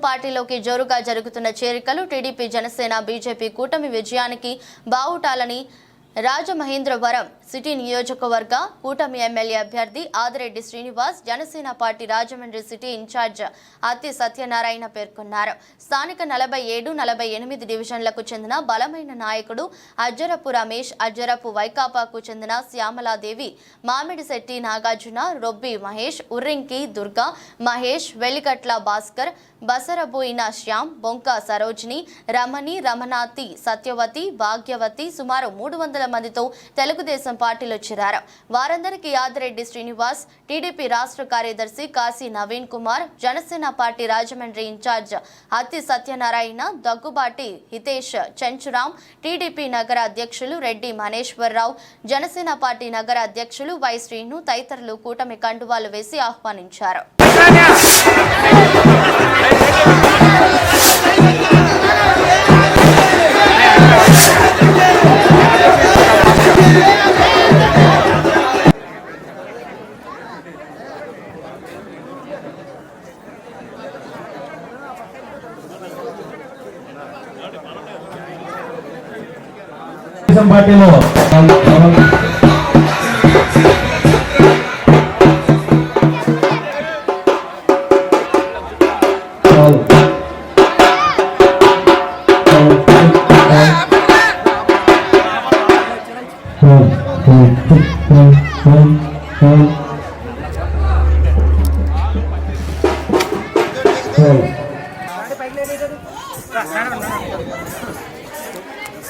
పార్టీలోకి జోరుగా జరుగుతున్న చేరికలు టీడీపీ జనసేన బీజేపీ కూటమి విజయానికి బావుటాలని రాజమహేంద్రవరం సిటీ నియోజకవర్గ కూటమి ఎమ్మెల్యే అభ్యర్థి Adireddy Srinivas Janasena party Rajahmundry city incharge Atti Satyanarayana పేర్కొన్నారు. స్థానిక నలభై ఏడు నలభై ఎనిమిది డివిజన్లకు చెందిన బలమైన నాయకుడు అజ్జరపు రమేష్ అజ్జరపు వైకాపాకు చెందిన శ్యామలాదేవి మామిడిశెట్టి నాగార్జున రొబ్బి మహేష్ ఉర్రింకి దుర్గా మహేష్ వెలిగట్ల భాస్కర్ బసరబోయిన శ్యామ్ బొంక సరోజిని రమణి రమణాతి సత్యవతి భాగ్యవతి సుమారు మూడు వందల మందితో తెలుగుదేశం పార్టీలో చేరారు. వారందరికీ యాదిరెడ్డి శ్రీనివాస్ టీడీపీ రాష్ట్ర కార్యదర్శి Kasi Naveen Kumar Janasena party Rajahmundry incharge Atti Satyanarayana Daggubati Hitesh Chenchuram TDP నగర అధ్యక్షులు రెడ్డి మనేశ్వరరావు జనసేన పార్టీ నగర అధ్యక్షులు వై శ్రీను తదితరులు కూటమి కండువాలు వేసి ఆహ్వానించారు. తెలుగుదేశం పార్టీలో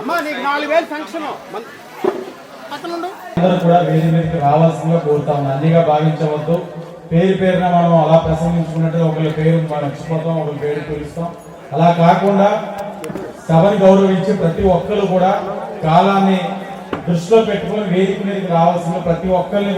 అమ్మా నీకు నాలుగు వేలు అందరూ కూడా వేది మీదకి రావాల్సిందిగా కోరుతా అన్నిగా భావించవద్దు. పేరు పేరున మనం అలా ప్రసంగించుకున్నట్టు ఒకరి పేరు మనం మర్చిపోతాం ఒకరి పేరు పిలుస్తాం. అలా కాకుండా సభని గౌరవించి ప్రతి ఒక్కరు కూడా కాలాన్ని దృష్టిలో పెట్టుకుని వేదిక మీదకి రావాల్సిన ప్రతి ఒక్కరిని